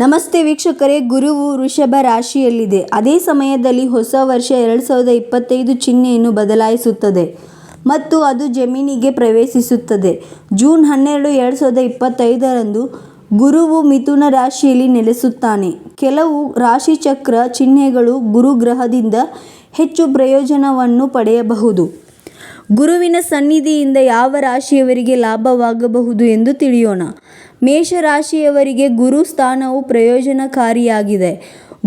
ನಮಸ್ತೆ ವೀಕ್ಷಕರೇ, ಗುರುವು ವೃಷಭ ರಾಶಿಯಲ್ಲಿದೆ. ಅದೇ ಸಮಯದಲ್ಲಿ ಹೊಸ ವರ್ಷ ಎರಡು ಸಾವಿರದ ಇಪ್ಪತ್ತೈದು ಚಿಹ್ನೆಯನ್ನು ಬದಲಾಯಿಸುತ್ತದೆ ಮತ್ತು ಅದು ಜಮೀನಿಗೆ ಪ್ರವೇಶಿಸುತ್ತದೆ. ಜೂನ್ ಹನ್ನೆರಡು ಎರಡು ಸಾವಿರದ ಇಪ್ಪತ್ತೈದರಂದು ಗುರುವು ಮಿಥುನ ರಾಶಿಯಲ್ಲಿ ನೆಲೆಸುತ್ತಾನೆ. ಕೆಲವು ರಾಶಿಚಕ್ರ ಚಿಹ್ನೆಗಳು ಗುರುಗ್ರಹದಿಂದ ಹೆಚ್ಚು ಪ್ರಯೋಜನವನ್ನು ಪಡೆಯಬಹುದು. ಗುರುವಿನ ಸನ್ನಿಧಿಯಿಂದ ಯಾವ ರಾಶಿಯವರಿಗೆ ಲಾಭವಾಗಬಹುದು ಎಂದು ತಿಳಿಯೋಣ. ಮೇಷರಾಶಿಯವರಿಗೆ ಗುರು ಸ್ಥಾನವು ಪ್ರಯೋಜನಕಾರಿಯಾಗಿದೆ.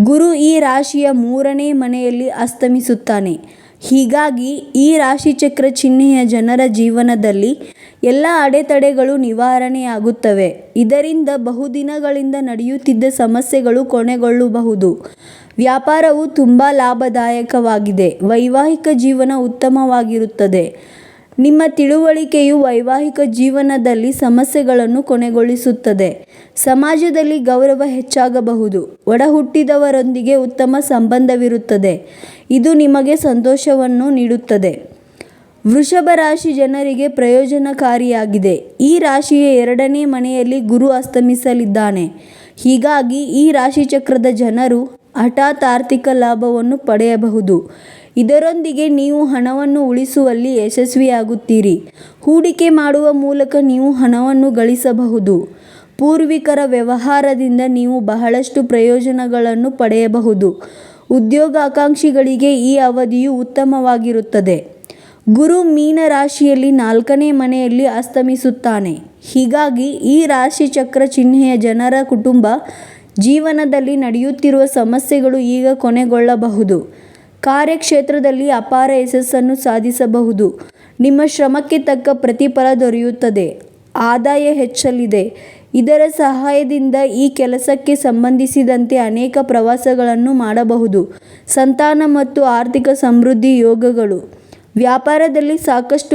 ಗುರು ಈ ರಾಶಿಯ ಮೂರನೇ ಮನೆಯಲ್ಲಿ ಅಸ್ತಮಿಸುತ್ತಾನೆ. ಹೀಗಾಗಿ ಈ ರಾಶಿಚಕ್ರ ಚಿಹ್ನೆಯ ಜನರ ಜೀವನದಲ್ಲಿ ಎಲ್ಲ ಅಡೆತಡೆಗಳು ನಿವಾರಣೆಯಾಗುತ್ತವೆ. ಇದರಿಂದ ಬಹುದಿನಗಳಿಂದ ನಡೆಯುತ್ತಿದ್ದ ಸಮಸ್ಯೆಗಳು ಕೊನೆಗೊಳ್ಳಬಹುದು. ವ್ಯಾಪಾರವು ತುಂಬ ಲಾಭದಾಯಕವಾಗಿದೆ. ವೈವಾಹಿಕ ಜೀವನ ಉತ್ತಮವಾಗಿರುತ್ತದೆ. ನಿಮ್ಮ ತಿಳುವಳಿಕೆಯು ವೈವಾಹಿಕ ಜೀವನದಲ್ಲಿ ಸಮಸ್ಯೆಗಳನ್ನು ಕೊನೆಗೊಳಿಸುತ್ತದೆ. ಸಮಾಜದಲ್ಲಿ ಗೌರವ ಹೆಚ್ಚಾಗಬಹುದು. ಒಡಹುಟ್ಟಿದವರೊಂದಿಗೆ ಉತ್ತಮ ಸಂಬಂಧವಿರುತ್ತದೆ. ಇದು ನಿಮಗೆ ಸಂತೋಷವನ್ನು ನೀಡುತ್ತದೆ. ವೃಷಭ ರಾಶಿ ಜನರಿಗೆ ಪ್ರಯೋಜನಕಾರಿಯಾಗಿದೆ. ಈ ರಾಶಿಯ ಎರಡನೇ ಮನೆಯಲ್ಲಿ ಗುರು ಅಸ್ತಮಿಸಲಿದ್ದಾನೆ. ಹೀಗಾಗಿ ಈ ರಾಶಿಚಕ್ರದ ಜನರು ಹಠಾತ್ ಆರ್ಥಿಕ ಲಾಭವನ್ನು ಪಡೆಯಬಹುದು. ಇದರೊಂದಿಗೆ ನೀವು ಹಣವನ್ನು ಉಳಿಸುವಲ್ಲಿ ಯಶಸ್ವಿಯಾಗುತ್ತೀರಿ. ಹೂಡಿಕೆ ಮಾಡುವ ಮೂಲಕ ನೀವು ಹಣವನ್ನು ಗಳಿಸಬಹುದು. ಪೂರ್ವಿಕರ ವ್ಯವಹಾರದಿಂದ ನೀವು ಬಹಳಷ್ಟು ಪ್ರಯೋಜನಗಳನ್ನು ಪಡೆಯಬಹುದು. ಉದ್ಯೋಗಾಕಾಂಕ್ಷಿಗಳಿಗೆ ಈ ಅವಧಿಯು ಉತ್ತಮವಾಗಿರುತ್ತದೆ. ಗುರು ಮೀನ ರಾಶಿಯಲ್ಲಿ ನಾಲ್ಕನೇ ಮನೆಯಲ್ಲಿ ಅಸ್ತಮಿಸುತ್ತಾನೆ. ಹೀಗಾಗಿ ಈ ರಾಶಿ ಚಕ್ರ ಚಿಹ್ನೆಯ ಜನರ ಕುಟುಂಬ ಜೀವನದಲ್ಲಿ ನಡೆಯುತ್ತಿರುವ ಸಮಸ್ಯೆಗಳು ಈಗ ಕೊನೆಗೊಳ್ಳಬಹುದು. ಕಾರ್ಯಕ್ಷೇತ್ರದಲ್ಲಿ ಅಪಾರ ಯಶಸ್ಸನ್ನು ಸಾಧಿಸಬಹುದು. ನಿಮ್ಮ ಶ್ರಮಕ್ಕೆ ತಕ್ಕ ಪ್ರತಿಫಲ ದೊರೆಯುತ್ತದೆ. ಆದಾಯ ಹೆಚ್ಚಲಿದೆ. ಇದರ ಸಹಾಯದಿಂದ ಈ ಕೆಲಸಕ್ಕೆ ಸಂಬಂಧಿಸಿದಂತೆ ಅನೇಕ ಪ್ರವಾಸಗಳನ್ನು ಮಾಡಬಹುದು. ಸಂತಾನ ಮತ್ತು ಆರ್ಥಿಕ ಸಮೃದ್ಧಿ ಯೋಗಗಳು. ವ್ಯಾಪಾರದಲ್ಲಿ ಸಾಕಷ್ಟು